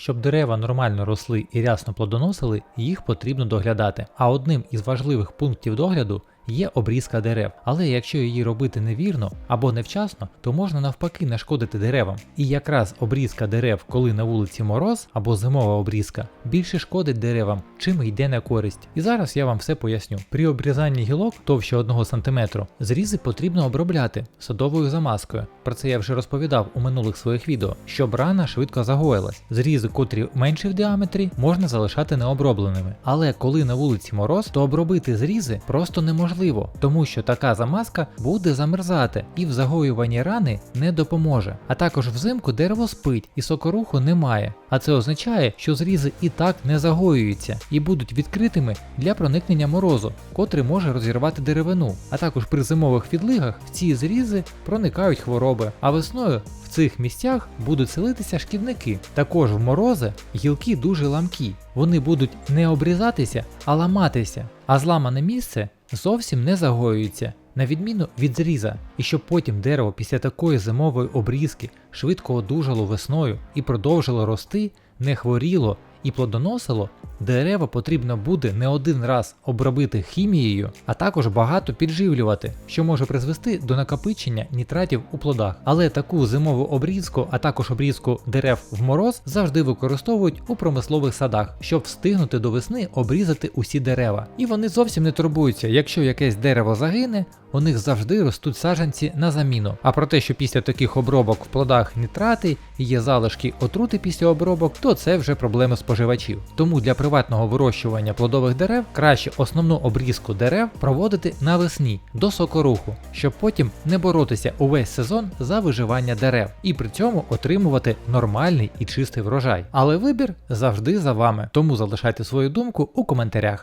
Щоб дерева нормально росли і рясно плодоносили, їх потрібно доглядати. А одним із важливих пунктів догляду є обрізка дерев. Але якщо її робити невірно або невчасно, то можна навпаки нашкодити деревам. І якраз обрізка дерев, коли на вулиці мороз або зимова обрізка, більше шкодить деревам, чим йде на користь. І зараз я вам все поясню. При обрізанні гілок товще 1 см зрізи потрібно обробляти садовою замазкою. Про це я вже розповідав у минулих своїх відео, щоб рана швидко загоїлась. Зрізи, котрі менші в діаметрі, можна залишати необробленими. Але коли на вулиці мороз, то обробити зрізи просто неможливо, тому що така замазка буде замерзати і в загоюванні рани не допоможе. А також взимку дерево спить і сокоруху немає. А це означає, що зрізи і так не загоюються і будуть відкритими для проникнення морозу, котрий може розірвати деревину. А також при зимових відлигах в ці зрізи проникають хвороби, а весною в цих місцях будуть селитися шкідники. Також в морози гілки дуже ламкі. Вони будуть не обрізатися, а ламатися. А зламане місце зовсім не загоюється. На відміну від зріза, і щоб потім дерево після такої зимової обрізки швидко одужало весною і продовжило рости, не хворіло і плодоносило, дерева потрібно буде не один раз обробити хімією, а також багато підживлювати, що може призвести до накопичення нітратів у плодах. Але таку зимову обрізку, а також обрізку дерев в мороз завжди використовують у промислових садах, щоб встигнути до весни обрізати усі дерева. І вони зовсім не турбуються, якщо якесь дерево загине, у них завжди ростуть саджанці на заміну. А про те, що після таких обробок в плодах нітрати є залишки отрути після обробок, то це вже проблеми споживачів. Тому для приватного вирощування плодових дерев краще основну обрізку дерев проводити навесні до сокоруху, щоб потім не боротися увесь сезон за виживання дерев і при цьому отримувати нормальний і чистий врожай. Але вибір завжди за вами. Тому залишайте свою думку у коментарях.